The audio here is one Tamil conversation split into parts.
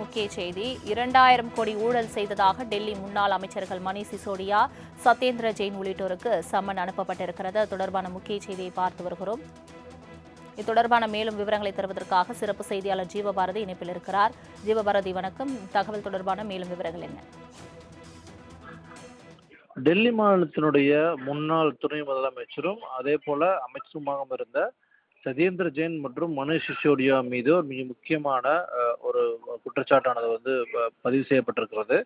முக்கிய செய்தி. இரண்டாயிரம் கோடி ஊழல் செய்ததாக டெல்லி முன்னாள் அமைச்சர்கள் மணீஷ் சிசோடியா சத்யேந்திர ஜெயின் உள்ளிட்டோருக்கு சம்மன் அனுப்பப்பட்டிருக்கிறது. தொடர்பான முக்கிய செய்தியை பார்த்து வருகிறோம். இது தொடர்பான மேலும் விவரங்களை தருவதற்காக சிறப்பு செய்தியாளர் ஜீவபாரதி இணைப்பில் இருக்கிறார். ஜீவபாரதி வணக்கம். தகவல் தொடர்பான மேலும் விவரங்கள் என்ன? டெல்லி மாநிலத்தினுடைய முன்னாள் துணை முதலமைச்சரும் அதே போல அமைச்சருமாக இருந்த சத்யேந்திர ஜெயின் மற்றும் மனுஷ் சிசோடியா மீது ஒரு மிக முக்கியமான ஒரு குற்றச்சாட்டானது வந்து ப- பதிவு செய்யப்பட்டிருக்கிறது.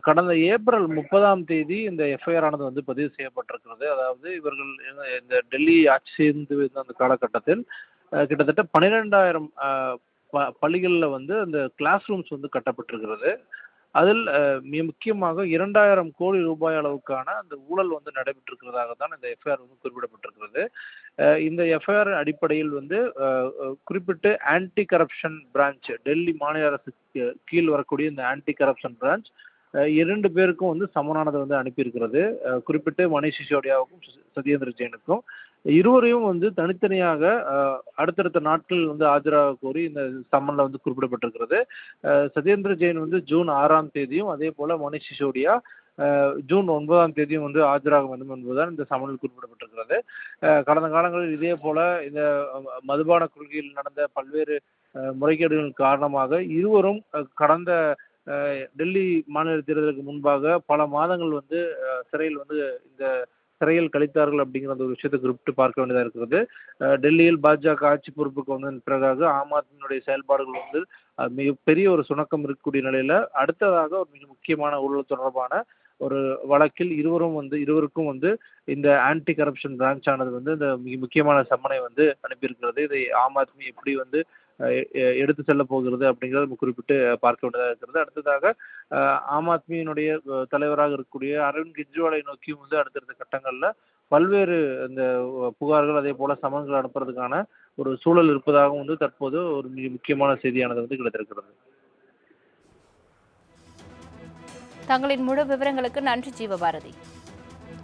கடந்த ஏப்ரல் முப்பதாம் தேதி இந்த எஃப்ஐஆர் ஆனது வந்து பதிவு செய்யப்பட்டிருக்கிறது. அதாவது இவர்கள் இந்த- டெல்லி ஆட்சி செய்து இருந்த அந்த காலகட்டத்தில் கிட்டத்தட்ட பன்னிரெண்டாயிரம் ப பள்ளிகளில் வந்து அந்த கிளாஸ் ரூம்ஸ் வந்து கட்டப்பட்டிருக்கிறது. அதில் மிக முக்கியமாக இரண்டாயிரம் கோடி ரூபாய் அளவுக்கான அந்த ஊழல் வந்து நடைபெற்றிருக்கிறதாக தான் இந்த எஃப்ஐஆர் வந்து குறிப்பிடப்பட்டிருக்கிறது. இந்த எஃப்ஐஆர் அடிப்படையில் வந்து குறிப்பிட்டு ஆன்டி கரப்ஷன் பிரான்ச் டெல்லி மாநில அரசுக்கு கீழ் வரக்கூடிய இந்த ஆன்டி கரப்ஷன் பிரான்ச் இரண்டு பேருக்கும் வந்து சமனானதை வந்து அனுப்பியிருக்கிறது. குறிப்பிட்டு மணிஷ் சிசோடியாவுக்கும் சத்யேந்திர ஜெயினுக்கும். இருவரையும் வந்து தனித்தனியாக அடுத்தடுத்த நாட்கள் வந்து ஆஜராக கோரி இந்த சம்மன்ல வந்து குறிப்பிடப்பட்டிருக்கிறது. சத்யேந்திர ஜெயின் வந்து ஜூன் ஆறாம் தேதியும் அதே போல மணிஷ் சிசோடியா ஜூன் ஒன்பதாம் தேதியும் வந்து ஆஜராக வேண்டும் என்பதுதான் இந்த சமனில் குறிப்பிடப்பட்டிருக்கிறது. கடந்த காலங்களில் இதே போல இந்த மதுபான கொள்கையில் நடந்த பல்வேறு முறைகேடுகள் முறைகேடுகளின் காரணமாக இருவரும் கடந்த டெல்லி மாநில தேர்தலுக்கு முன்பாக பல மாதங்கள் வந்து சிறையில் வந்து இந்த சிறையில் கழித்தார்கள் அப்படிங்கிற அந்த ஒரு விஷயத்தை குறிப்பிட்டு பார்க்க வேண்டியதாக இருக்கிறது. டெல்லியில் பாஜக ஆட்சி பொறுப்புக்கு வந்ததன் பிறகாக ஆம் ஆத்மியினுடைய செயல்பாடுகள் வந்து மிகப்பெரிய ஒரு சுணக்கம் இருக்கக்கூடிய நிலையில அடுத்ததாக ஒரு மிக முக்கியமான ஊழல் தொடர்பான ஒரு வழக்கில் இருவரும் வந்து இருவருக்கும் வந்து இந்த ஆன்டி கரப்ஷன் பிரான்ச் ஆனது வந்து இந்த மிக முக்கியமான சம்மனை வந்து அனுப்பியிருக்கிறது. இதை ஆம் ஆத்மி எப்படி வந்து எடுத்து செல்ல போகிறது அப்படிங்கிறத நம்ம குறிப்பிட்டு பார்க்க வேண்டியதாக இருக்கிறது. அடுத்ததாக ஆம் ஆத்மியினுடைய தலைவராக இருக்கக்கூடிய அரவிந்த் கெஜ்ரிவாலை நோக்கியும் வந்து அடுத்தடுத்த கட்டங்களில் பல்வேறு இந்த புகார்கள் அதே போல சமன்கள் அனுப்புறதுக்கான ஒரு சூழல் இருப்பதாகவும் வந்து தற்போது ஒரு மிக முக்கியமான செய்தியானது வந்து கிடைத்திருக்கிறது. தங்களின் முழு விவரங்களுக்கு நன்றி ஜீவபாரதி.